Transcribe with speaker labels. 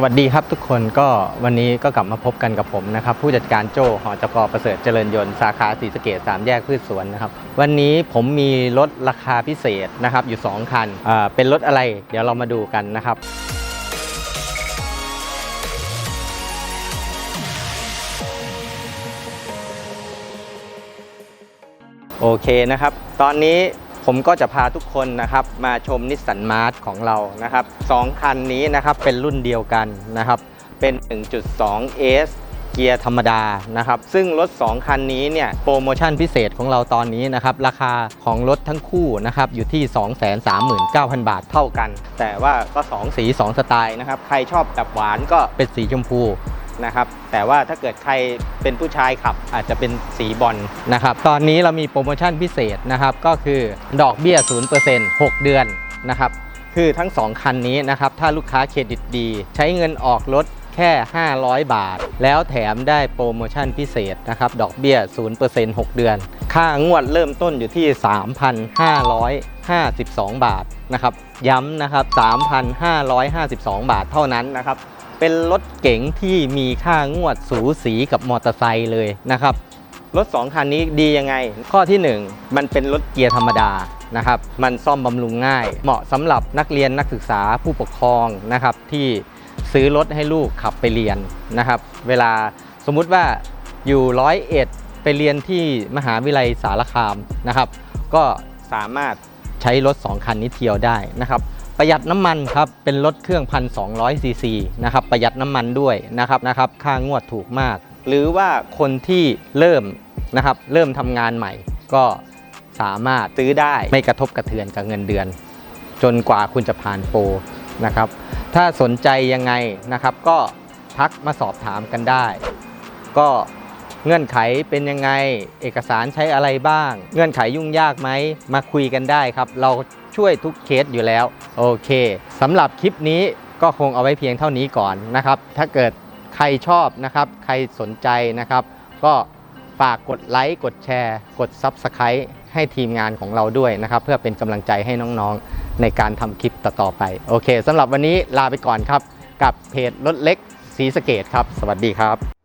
Speaker 1: สวัสดีครับทุกคนก็วันนี้ก็กลับมาพบกันกับผมนะครับ ผู้จัดการโจ้หอจกประเสริฐเจริญยนต์สาขาศรีสเกดสามแยกพืชสวนนะครับ วันนี้ผมมีรถราคาพิเศษนะครับ อยู่ 2 คันเป็นรถอะไร เดี๋ยวเรามาดูกันนะครับโอเคนะครับ ตอนนี้ ผมก็จะพาทุกคนนะครับมาชมนิสสันมาร์ทของเรานะครับสองคันนี้นะครับเป็นรุ่นเดียวกันนะครับเป็น 1.2 S เกียร์ธรรมดานะครับซึ่งรถ 2 คันนี้เนี่ยโปรโมชั่นพิเศษของเราตอนนี้นะครับราคาของรถทั้งคู่นะครับอยู่ที่ 239,000 บาทเท่ากัน แต่ว่าก็ 2 สี 2 สไตล์นะครับใครชอบแบบหวานก็เป็นสีชมพู นะครับ แต่ว่าถ้าเกิดใครเป็นผู้ชายขับอาจจะเป็นสีบอลนะครับ ตอนนี้เรามีโปรโมชั่นพิเศษนะครับ ก็คือดอกเบี้ย 0% 6 เดือนนะครับ คือทั้ง 2 คันนี้นะครับ ถ้าลูกค้าเครดิตดี ใช้เงินออกรถ แค่ 500 บาท แล้วแถมได้โปรโมชั่นพิเศษนะครับ ดอกเบี้ย 0% 6 เดือน ค่างวดเริ่มต้นอยู่ที่ 3,552 บาทนะครับ ย้ำนะครับ 3,552 บาทเท่านั้นนะครับ เป็นรถเก๋งที่มีค่างวดสูสีกับมอเตอร์ไซค์เลยนะครับ รถ 2 คันนี้ดียังไง ข้อที่ 1 มันเป็นรถเกียร์ธรรมดานะครับ มันซ่อมบำรุงง่าย เหมาะสำหรับนักเรียนนักศึกษาผู้ปกครองนะครับที่ ซื้อรถให้ลูกขับไปเรียนนะครับ เวลาสมมุติว่าอยู่ร้อยเอ็ดไปเรียนที่มหาวิทยาลัยสารคามนะครับ ก็สามารถใช้รถ 2 คันนี้เที่ยวได้นะครับ ประหยัดน้ำมันครับ เป็นรถเครื่อง 1,200ซีซีนะครับ ประหยัดน้ำมันด้วยนะครับนะครับ ค่างวดถูกมาก หรือว่าคนที่เริ่มนะครับ เริ่มทำงานใหม่ ก็สามารถซื้อได้ไม่กระทบกระเทือนกับเงินเดือน จนกว่าคุณจะผ่านโปร นะครับ ถ้าสนใจยังไงนะครับ ก็ทักมาสอบถามกันได้ ก็เงื่อนไขเป็นยังไง เอกสารใช้อะไรบ้าง เงื่อนไขยุ่งยากไหม มาคุยกันได้ครับ เราช่วยทุกเคสอยู่แล้ว โอเคสำหรับคลิปนี้ก็คงเอาไว้เพียงเท่านี้ก่อนนะครับ ถ้าเกิดใครชอบนะครับ ใครสนใจนะครับ ก็ ฝากกดไลค์ กดแชร์ กด Subscribe ให้ทีมงานของเราด้วยนะครับ เพื่อเป็นกำลังใจให้น้องๆ ในการทำคลิปต่อๆไป โอเคสำหรับวันนี้ลาไปก่อนครับ กับเพจรถเล็กสีสเกตครับ สวัสดีครับ